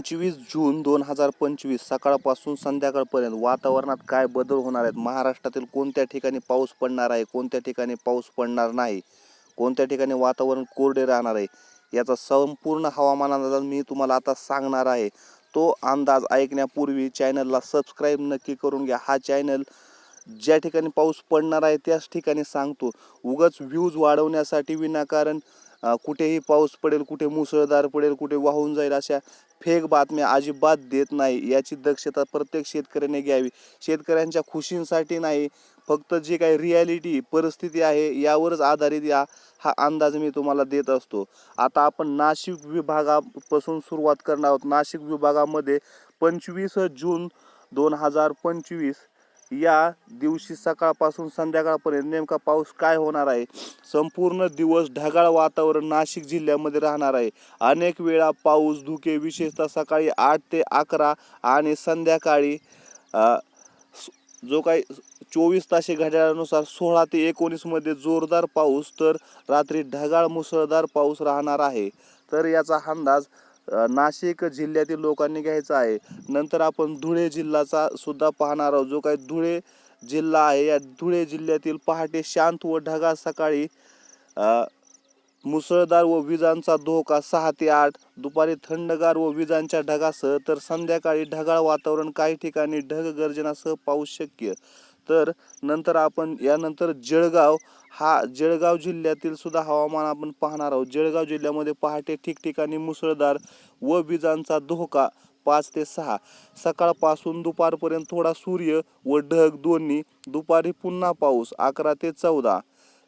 पंचवीस जून दोन हजार पंचवीस सकाळपासून संध्याकाळपर्यंत वातावरणात काय बदल होणार आहेत? महाराष्ट्रातील कोणत्या ठिकाणी पाऊस पडणार आहे? कोणत्या ठिकाणी पाऊस पडणार नाही? कोणत्या ठिकाणी वातावरण कोरडे राहणार आहे? याचा संपूर्ण हवामान अंदाज मी तुम्हाला आता सांगणार आहे. तो अंदाज ऐकण्यापूर्वी चॅनलला सबस्क्राईब नक्की करून घ्या. हा चॅनल ज्या ठिकाणी पाऊस पडणार आहे त्याच ठिकाणी सांगतो. उगाच व्ह्यूज वाढवण्यासाठी विनाकारण कुठेही पाऊस पडेल कुठे मुसळधार पडेल कुठे वाहून जाईल अशा फेक बातम्या अजिबात देत नाही. याची दक्षता प्रत्येक शेतकऱ्याने घ्यावी. शेतकऱ्यांच्या खुशींसाठी नाही फक्त जे काही रियालिटी परिस्थिती आहे यावरच आधारित या हा अंदाज मी तुम्हाला देत असतो. आता आपण नाशिक विभागापासून सुरुवात करणार आहोत. नाशिक विभागामध्ये पंचवीस जून दोन हजार पंचवीस या दिवशी सकाळपासून संध्याकाळपर्यंत नेमका पाऊस काय होणार आहे? संपूर्ण दिवस ढगाळ वातावरण नाशिक जिल्ह्यामध्ये राहणार आहे. अनेक वेळा पाऊस धुके विशेषतः सकाळी आठ ते अकरा आणि संध्याकाळी जो काही चोवीस तासे घड्याळानुसार सोळा ते एकोणीसमध्ये जोरदार पाऊस तर रात्री ढगाळ मुसळधार पाऊस राहणार आहे. तर याचा अंदाज नाशिक जिल्ह्यातील लोकांनी घ्यायचा आहे. नंतर आपण धुळे जिल्ह्याचा सुद्धा पाहणार आहोत. जो काही धुळे जिल्हा आहे या धुळे जिल्ह्यातील पहाटे शांत व ढगा सकाळी मुसळधार व विजांचा धोका सहा ते आठ दुपारी थंडगार व विजांच्या ढगासह तर संध्याकाळी ढगाळ वातावरण काही ठिकाणी ढग गर्जनासह पाऊस शक्य. तर नंतर आपण यानंतर जळगाव हा जळगाव जिल्ह्यातील सुद्धा हवामान आपण पाहणार आहोत. जळगाव जिल्ह्यामध्ये पहाटे ठिकठिकाणी मुसळधार व विजांचा धोका पाच ते सहा. सकाळपासून दुपारपर्यंत थोडा सूर्य व ढग दोन्ही दुपारी पुन्हा पाऊस अकरा ते चौदा.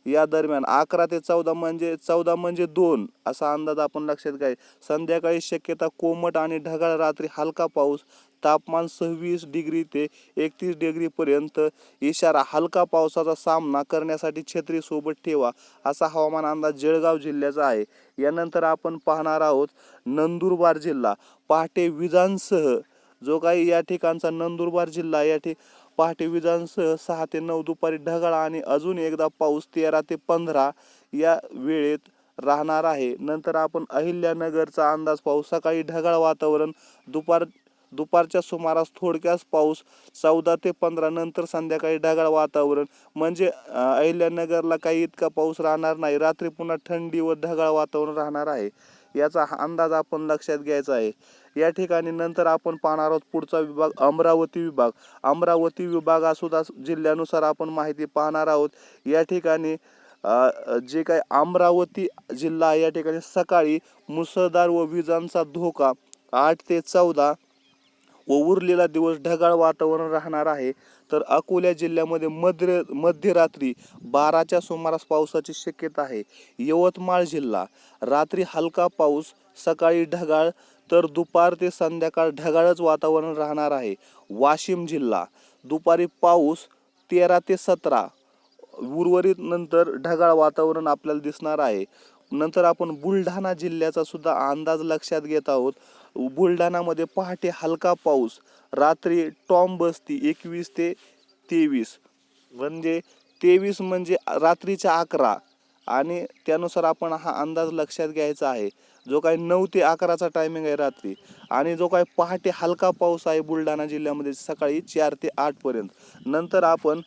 या दरम्यान अकरा ते चौदा म्हणजे चौदा म्हणजे दोन असा अंदाज आपण लक्षात घ्याय संध्याकाळी शक्यता कोमट आणि ढगाळ रात्री हलका पाऊस तापमान सव्वीस डिग्री ते एकतीस डिग्रीपर्यंत इशारा हलका पावसाचा सामना करण्यासाठी छत्री सोबत ठेवा असा हवामान अंदाज जळगाव जिल्ह्याचा आहे. यानंतर आपण पाहणार आहोत नंदुरबार जिल्हा. पहाटे विजांसह जो काही या ठिकाणचा नंदुरबार जिल्हा या ठिक पहाटे विजांसह सहा ते नऊ दुपारी ढगाळ आणि अजून एकदा पाऊस तेरा ते पंधरा या वेळेत राहणार आहे. नंतर आपण अहिल्यानगरचा अंदाज पाऊस सकाळी ढगाळ वातावरण दुपार दुपारच्या सुमारास थोडक्यास पाऊस चौदा ते पंधरा नंतर संध्याकाळी ढगाळ वातावरण. म्हणजे अहिल्यानगरला काही इतका पाऊस राहणार नाही. रात्री पुन्हा थंडी व ढगाळ वातावरण राहणार आहे. याचा हा अंदाज आपण लक्षात घ्यायचा आहे. या ठिकाणी नंतर आपण पाहणार आहोत पुढचा विभाग अमरावती विभाग. अमरावती विभागासुद्धा जिल्ह्यानुसार आपण माहिती पाहणार आहोत. या ठिकाणी जे काही अमरावती जिल्हा आहे, या ठिकाणी सकाळी मुसळधार व विजांचा धोका आठ ते चौदा व उरलेला दिवस ढगाळ वातावरण राहणार आहे. तर अकोला जिल्ह्यामध्ये मध्य मध्यरात्री बाराच्या सुमारास पावसाची शक्यता आहे. यवतमाळ जिल्हा रात्री हलका पाऊस सकाळी ढगाळ तर दुपार ते संध्याकाळ ढगाळच वातावरण राहणार आहे. वाशिम जिल्हा दुपारी पाऊस तेरा ते सतरा उर्वरित नंतर ढगाळ वातावरण आपल्याला दिसणार आहे. नंतर आपण बुलढाणा जिल्ह्याचा सुद्धा अंदाज लक्षात घेत आहोत. बुलढाणामध्ये पहाटे हलका पाऊस रात्री टॉम बसती एकवीस ते तेवीस. म्हणजे तेवीस म्हणजे रात्रीच्या अकरा. आणि त्यानुसार आपण हा अंदाज लक्षात घ्यायचा आहे. जो काय नऊ ते अकराचा टायमिंग आहे रात्री आणि जो काय पहाटे हलका पाऊस आहे बुलढाणा जिल्ह्यामध्ये सकाळी चार ते आठपर्यंत नंतर आपण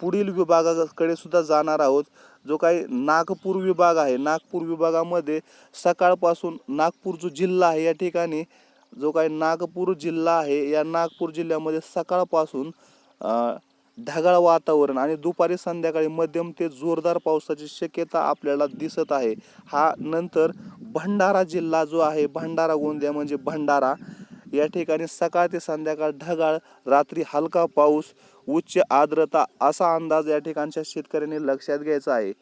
पुढील विभागाकडे सुद्धा जाणार आहोत. जो काही नागपूर विभाग आहे नागपूर विभागामध्ये सकाळपासून नागपूर जो जिल्हा आहे या ठिकाणी जो काही नागपूर जिल्हा आहे या नागपूर जिल्ह्यामध्ये सकाळपासून ढगाळ वातावरण आणि दुपारी संध्याकाळी मध्यम ते जोरदार पावसाची शक्यता आपल्याला दिसत आहे. हा नंतर भंडारा जिल्हा जो आहे भंडारा गोंदिया म्हणजे भंडारा या ठिकाणी सकाळ ते संध्याकाळ ढगाळ रात्री हलका पाऊस उच्च आर्द्रता असा अंदाज या ठिकाणच्या शेतकऱ्यांनी लक्षात घ्यायचा आहे.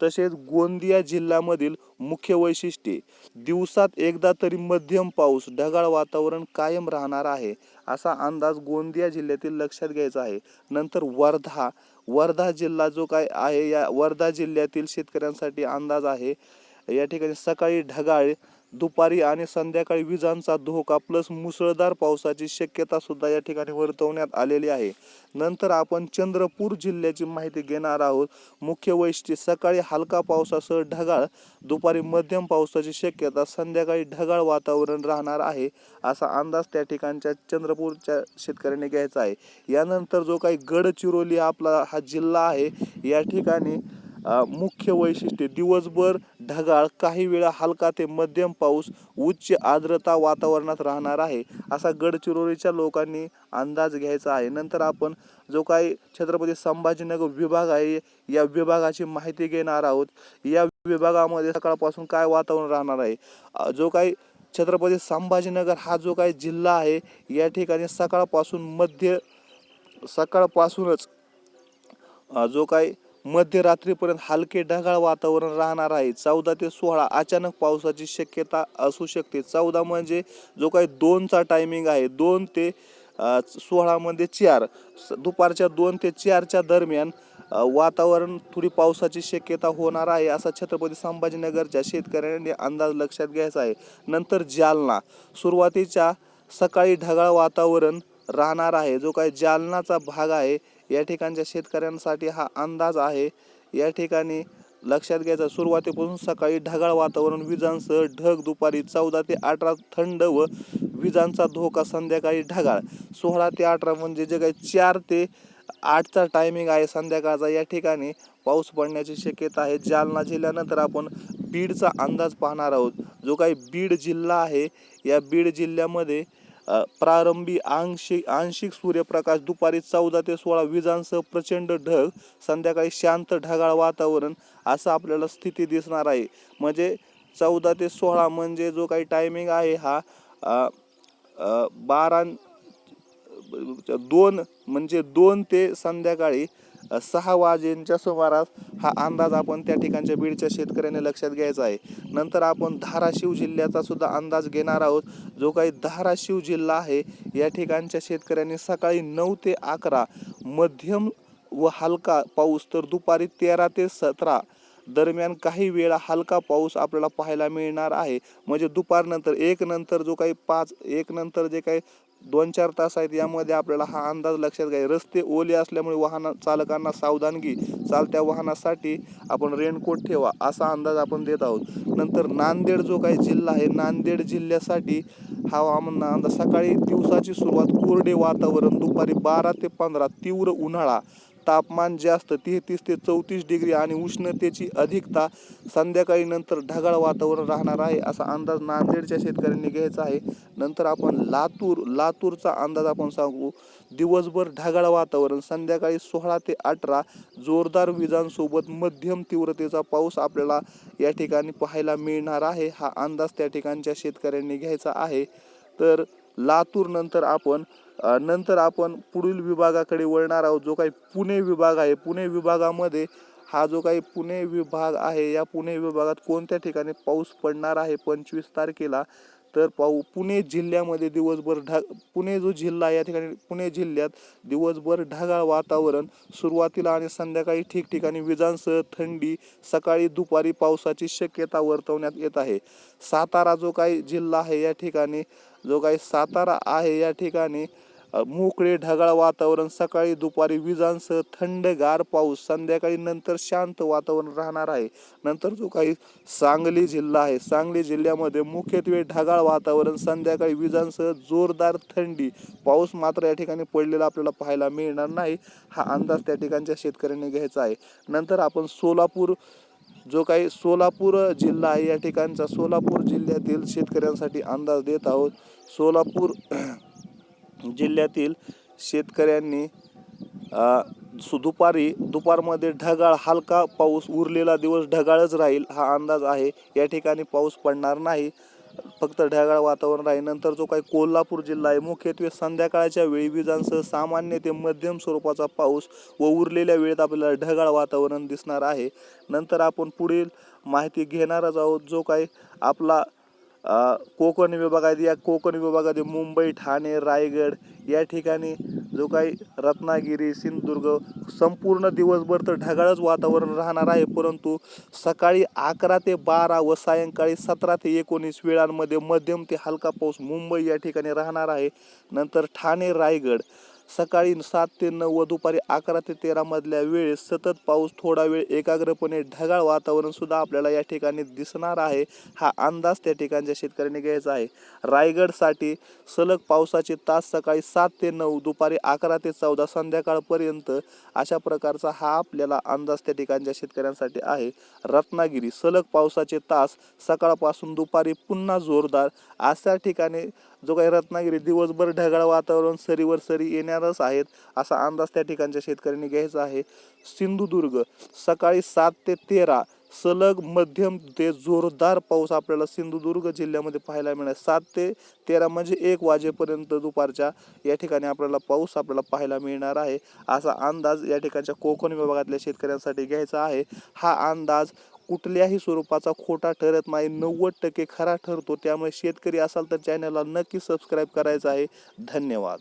तसेच गोंदिया जिल्ह्यामधील मुख्य वैशिष्ट्ये. दिवसात एकदा तरी मध्यम पाऊस ढगाळ वातावरण कायम राहणार आहे असा अंदाज गोंदिया जिल्ह्यातील लक्षात घ्यायचा आहे. नंतर वर्धा वर्धा जिल्हा जो काय आहे या वर्धा जिल्ह्यातील शेतकऱ्यांसाठी अंदाज आहे. या ठिकाणी सकाळी ढगाळ दुपारी आणि संध्याकाळी विजांचा धोका प्लस मुसळधार पावसाची शक्यता सुद्धा या ठिकाणी वर्तवण्यात आलेली आहे. नंतर आपण चंद्रपूर जिल्ह्याची माहिती घेणार आहोत. मुख्य वैशिष्ट्य सकाळी हलका पावसासह ढगाळ दुपारी मध्यम पावसाची शक्यता संध्याकाळी ढगाळ वातावरण राहणार आहे असा अंदाज त्या ठिकाणच्या चंद्रपूरच्या शेतकऱ्यांनी घ्यायचा आहे. यानंतर जो काही गडचिरोली आपला हा जिल्हा आहे या ठिकाणी मुख्य वैशिष्ट्य दिवसभर ढगाळ काही वेळा हलका ते मध्यम पाऊस उच्च आर्द्रता वातावरणात राहणार आहे असा गडचिरोलीच्या लोकांनी अंदाज घ्यायचा आहे. नंतर आपण जो काही छत्रपती संभाजीनगर विभाग आहे या विभागाची माहिती घेणार आहोत. या विभागामध्ये सकाळपासून काय वातावरण राहणार आहे? जो काही छत्रपती संभाजीनगर हा जो काही जिल्हा आहे या ठिकाणी सकाळपासून मध्य सकाळपासूनच जो काही मध्यरात्रीपर्यंत हलके ढगाळ वातावरण राहणार आहे. चौदा ते सोळा अचानक पावसाची शक्यता असू शकते. चौदा म्हणजे जो काही दोनचा टायमिंग आहे दोन ते सोळामध्ये म्हणजे चार. स- दुपारच्या दोन ते चारच्या दरम्यान वातावरण थोडी पावसाची शक्यता होणार आहे असा छत्रपती संभाजीनगरच्या शेतकऱ्यांनी अंदाज लक्षात घ्यायचा आहे. नंतर जालना. सुरुवातीच्या सकाळी ढगाळ वातावरण राहणार आहे. जो काही जालनाचा भाग आहे या ठिकाणच्या शेतकऱ्यांसाठी हा अंदाज आहे. या ठिकाणी लक्षात घ्यायचा सुरुवातीपासून सकाळी ढगाळ वातावरण विजांसह ढग दुपारी चौदा ते अठरा थंड व विजांचा धोका संध्याकाळी ढगाळ. सोळा ते अठरा म्हणजे जे काही चार ते आठचा टायमिंग आहे संध्याकाळचा. या ठिकाणी पाऊस पडण्याची शक्यता आहे. जालना जिल्ह्यानंतर आपण बीडचा अंदाज पाहणार आहोत. जो काही बीड जिल्हा आहे या बीड जिल्ह्यामध्ये प्रारंभी आंशिक आंशिक सूर्यप्रकाश दुपारी चौदा ते सोळा विजांसह प्रचंड ढग संध्याकाळी शांत ढगाळ वातावरण असं आपल्याला स्थिती दिसणार आहे. म्हणजे चौदा ते सोळा म्हणजे जो काही टायमिंग आहे हा अ, बारा दोन म्हणजे दोन ते संध्याकाळी सहा वाजेंच्या सुमारास हा अंदाज आपण त्या ठिकाणच्या बीडच्या शेतकऱ्यांनी लक्षात घ्यायचा आहे. नंतर आपण धाराशिव जिल्ह्याचा सुद्धा अंदाज घेणार आहोत. जो काही धाराशिव जिल्हा आहे या ठिकाणच्या शेतकऱ्यांनी सकाळी नऊ ते अकरा मध्यम व हलका पाऊस तर दुपारी तेरा ते सतरा दरम्यान काही वेळा हलका पाऊस आपल्याला पाहायला मिळणार आहे. म्हणजे दुपारनंतर एक नंतर जो काही पाच एक नंतर जे काही दोन चार तास आहेत यामध्ये आपल्याला हा अंदाज लक्षात घ्या रस्ते ओले असल्यामुळे वाहन चालकांना सावधानगी चालत्या वाहनासाठी आपण रेनकोट ठेवा असा अंदाज आपण देत आहोत. नंतर नांदेड जो काही जिल्हा आहे नांदेड जिल्ह्यासाठी हवामान अंदाज सकाळी दिवसाची सुरुवात कोरडे वातावरण दुपारी बारा ते पंधरा तीव्र उन्हाळा. तापमान जास्त तेहतीस ते चौतीस डिग्री आणि उष्णतेची अधिकता संध्याकाळी नंतर ढगाळ वातावरण राहणार आहे असा अंदाज नांदेडच्या शेतकऱ्यांनी घ्यायचा आहे. नंतर आपण लातूर लातूरचा अंदाज आपण सांगू. दिवसभर ढगाळ वातावरण संध्याकाळी सोळा ते अठरा जोरदार विजांसोबत मध्यम तीव्रतेचा पाऊस आपल्याला या ठिकाणी पाहायला मिळणार आहे. हा अंदाज त्या ठिकाणच्या शेतकऱ्यांनी घ्यायचा आहे. तर लातूर नंतर आपण नंतर आपण पुढील विभागाकडे वळणार आहोत. जो काही पुणे विभाग आहे पुणे विभागामध्ये हा जो काही पुणे विभाग आहे या पुणे विभागात कोणत्या ठिकाणी पाऊस पडणार आहे पंचवीस तारखेला तर पाऊ पुणे जिल्ह्यामध्ये दिवसभर ढग पुणे जो जिल्हा आहे या ठिकाणी पुणे जिल्ह्यात दिवसभर ढगाळ वातावरण सुरुवातीला आणि संध्याकाळी ठिकठिकाणी विजांसह थंडी सकाळी दुपारी पावसाची शक्यता वर्तवण्यात येत आहे. सातारा जो काही जिल्हा आहे या ठिकाणी जो काही सातारा आहे या ठिकाणी मोकळे ढगाळ वातावरण सकाळी दुपारी विजांसह थंडगार पाऊस संध्याकाळी नंतर शांत वातावरण राहणार आहे. नंतर जो काही सांगली जिल्हा आहे सांगली जिल्ह्यामध्ये मुख्यत्वे ढगाळ वातावरण संध्याकाळी विजांसह जोरदार थंडी. पाऊस मात्र या ठिकाणी पडलेला आपल्याला पाहायला मिळणार नाही. हा अंदाज त्या ठिकाणच्या शेतकऱ्यांनी घ्यायचा आहे. नंतर आपण सोलापूर जो काही सोलापूर जिल्हा आहे या ठिकाणचा सोलापूर जिल्ह्यातील शेतकऱ्यांसाठी अंदाज देत आहोत. सोलापूर जिल्ह्यातील शेतकऱ्यांनी सु- दुपारी दुपारमध्ये ढगाळ हलका पाऊस उरलेला दिवस ढगाळच राहील हा अंदाज आहे. या ठिकाणी पाऊस पडणार नाही फक्त ढगाळ वातावरण राहील. नंतर जो काही कोल्हापूर जिल्हा आहे मुख्यत्वे संध्याकाळच्या वेळी विजांसह सामान्य ते मध्यम स्वरूपाचा पाऊस व उरलेल्या वेळेत आपल्याला ढगाळ वातावरण दिसणार आहे. नंतर आपण पुढील माहिती घेणारच आहोत. जो काही आपला कोकण विभागात या कोकण विभागामध्ये मुंबई ठाणे रायगड या ठिकाणी जो काही रत्नागिरी सिंधुदुर्ग संपूर्ण दिवसभर तर ढगाळच वातावरण राहणार आहे. परंतु सकाळी अकरा ते बारा व सायंकाळी सतरा ते एकोणीस वेळांमध्ये मध्यम ते हलका पाऊस मुंबई या ठिकाणी राहणार आहे. नंतर ठाणे रायगड सकाळी सात ते नऊ व दुपारी अकरा ते तेरा मधल्या वेळेस सतत पाऊस थोडा वेळ एकाग्रपणे ढगाळ वातावरण सुद्धा आपल्याला या ठिकाणी दिसणार आहे. हा अंदाज त्या ठिकाणच्या शेतकऱ्यांनी घ्यायचा आहे. रायगडसाठी सलग पावसाचे तास सकाळी सात ते नऊ दुपारी अकरा ते चौदा संध्याकाळपर्यंत अशा प्रकारचा हा आपल्याला अंदाज त्या ठिकाणच्या शेतकऱ्यांसाठी आहे. रत्नागिरी सलग पावसाचे तास सकाळपासून दुपारी पुन्हा जोरदार. अशा ठिकाणी जो काही रत्नागिरी दिवसभर ढगाळ वातावरण सरीवर सरी येणारच आहेत असा अंदाज त्या ठिकाणच्या शेतकऱ्यांनी घ्यायचा आहे. सिंधुदुर्ग सकाळी सात ते तेरा सलग मध्यम ते जोरदार पाऊस आपल्याला सिंधुदुर्ग जिल्ह्यामध्ये पाहायला मिळेल सात ते तेरा म्हणजे एक वाजेपर्यंत दुपारच्या या ठिकाणी आपल्याला पाऊस आपल्याला पाहायला मिळणार आहे असा अंदाज या ठिकाणच्या कोकण विभागातल्या शेतकऱ्यांसाठी घ्यायचा आहे. हा अंदाज कुठल्याही स्वरूपाचा खोटा ठरत नाही. नव्वद टक्के खरा ठरतो. त्यामुळे शेतकरी असाल तर चॅनलला नक्की सबस्क्राईब करायचं आहे. धन्यवाद.